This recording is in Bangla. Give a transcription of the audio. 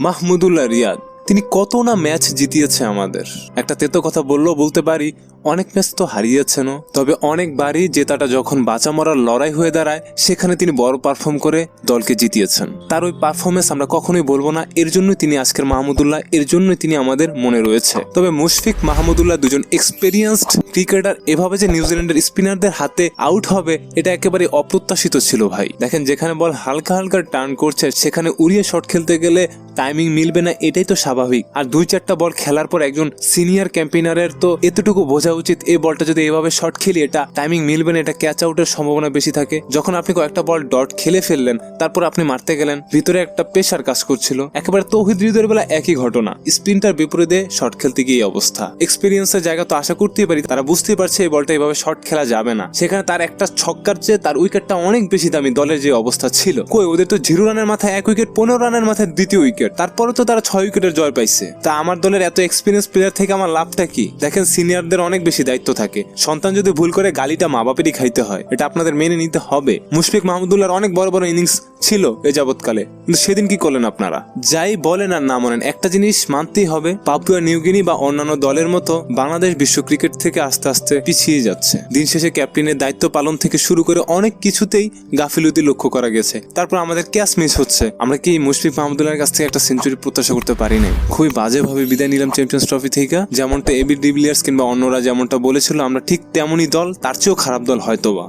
মাহমুদুল্লাহ রিয়াদ। তিনি কত না ম্যাচ জিতিয়েছে আমাদের। একটা তেতো কথা বললেও বলতে পারি অনেক ম্যাচ তো হারিয়েছেনও, তবে অনেকবারই জেতাটা যখন বাঁচা মরার লড়াই হয়ে দাঁড়ায়, সেখানে তিনি বড় পারফর্ম করে দলকে জিতিয়েছেন। তার ওই পারফরমেন্স আমরা কখনোই বলব না, এর জন্যই তিনি আজকের মাহমুদুল্লাহ এর জন্যই তিনি আমাদের মনে রয়েছে। তবে মুশফিক মাহমুদুল্লাহ দুজন এক্সপেরিয়েন্সড ক্রিকেটার এভাবে যে নিউজিল্যান্ডের স্পিনারদের হাতে আউট হবে, এটা একেবারে অপ্রত্যাশিত ছিল ভাই। দেখেন, যেখানে বল হালকা হালকা টার্ন করছে, সেখানে উড়িয়ে শট খেলতে গেলে টাইমিং মিলবে না, এটাই তো স্বাভাবিক। আর দুই চারটা বল খেলার পর একজন সিনিয়র ক্যাম্পেইনারের তো এতটুকু বোঝা উচিত এই বলটা যদি এভাবে শর্ট খেলি এটা টাইমিং মিলবে না, এটা ক্যাচ আউটের সম্ভাবনা বেশি থাকে। যখন আপনি কয়েকটা বল ডট খেলে ফেললেন, তারপর আপনি মারতে গেলেন, ভিতরে একটা প্রেশার কাজ করছিল। একেবারে তৌহিদ হৃদয়ের বেলা একই ঘটনা। স্পিনটার বিপরীতে শর্ট খেলতে গিয়ে অবস্থা। এক্সপিরিয়েন্সের জায়গা তো আশা করতেই পারি, তারা বুঝতেই পারছে এই বলটা এভাবে শর্ট খেলা যাবে না। সেখানে তার একটা ছক্কার চেয়ে তার উইকেটটা অনেক বেশি দামি দলের যে অবস্থা ছিল। কই, ওদের তো জিরো রানের মাথায় এক উইকেট পনেরো রানের মাথায় দ্বিতীয় উইকেট তারপরে তো তারা ছয় উইকেটের জয় পাইছে। তা আমার দলের এত এক্সপিরিয়েন্স প্লেয়ার থেকে আমার লাভটা কি? দেখেন সিনিয়রদের অনেক বেশি দায়িত্ব থাকে। সন্তান যদি ভুল করে গালিটা মা বাপেরই খাইতে হয়, এটা আপনাদের মেনে নিতে হবে। মুশফিক মাহমুদুল্লাহর অনেক বড় বড় ইনিংস ছিল এ যাবৎকালে। কিন্তু সেদিন কি করলেন আপনারা? যাই বলেন আর না মানেন একটা জিনিস মানতেই হবে, পাপুয়া নিউগিনি বা অন্যান্য দলের মতো বাংলাদেশ বিশ্ব ক্রিকেট থেকে আস্তে আস্তে পিছিয়ে যাচ্ছে। দিন শেষে ক্যাপ্টেনের দায়িত্ব পালন থেকে শুরু করে অনেক কিছুতেই গাফিলতি লক্ষ্য করা গেছে। তারপর আমাদের ক্যাচ মিস হচ্ছে। আমরা কি মুশফিক মাহমুদুল্লাহর কাছ থেকে একটা সেঞ্চুরি প্রত্যাশা করতে পারি নাই? খুবই বাজেভাবে বিদায় নিলাম চ্যাম্পিয়ন্স ট্রফি থেকে। যেমনটা এবি ডিভিলিয়ার্স কিংবা অন্যরা যেমনটা বলেছিল, আমরা ঠিক তেমনই দল, তার চেয়েও খারাপ দল হয়তোবা।